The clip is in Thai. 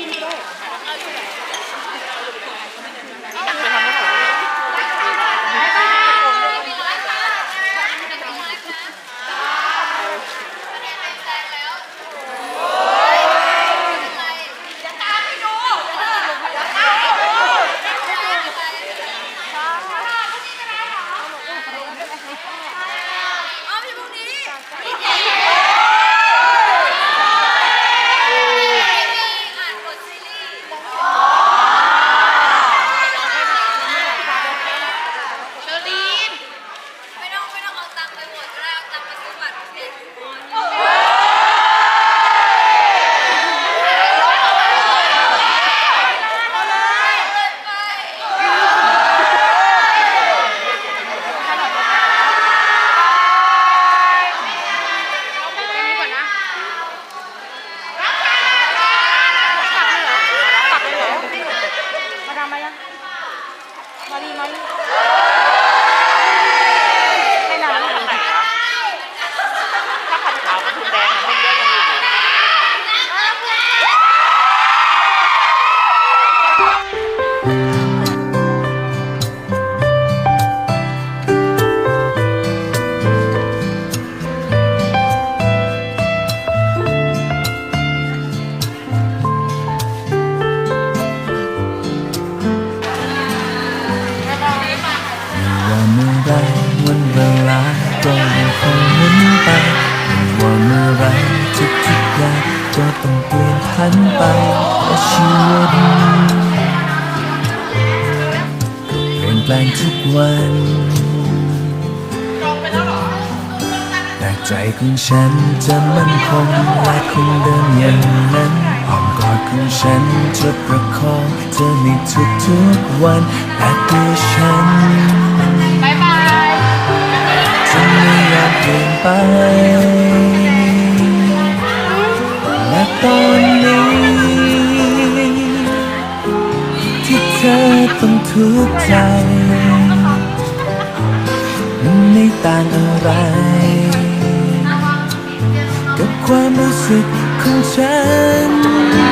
กินเลย ไรวันเวลาก็ยังคงหมุนไปว่าเมื่อไรทุกทุกอย่างก็ต้องเปลี่ยนพันไปและชีวิตเปลี่ยนแปลงทุกวันแต่ใจของฉันจะมั่นคงและคงเดินอย่างนั้นอ้อมกอดของฉันจะประคองเธอในทุกๆวันแต่ตัวฉัน ลี่ยนไป และตอนนี้ ที่เธอต้องทุกข์ใจ มันไม่ต่างอะไร กับความรู้สึกของฉัน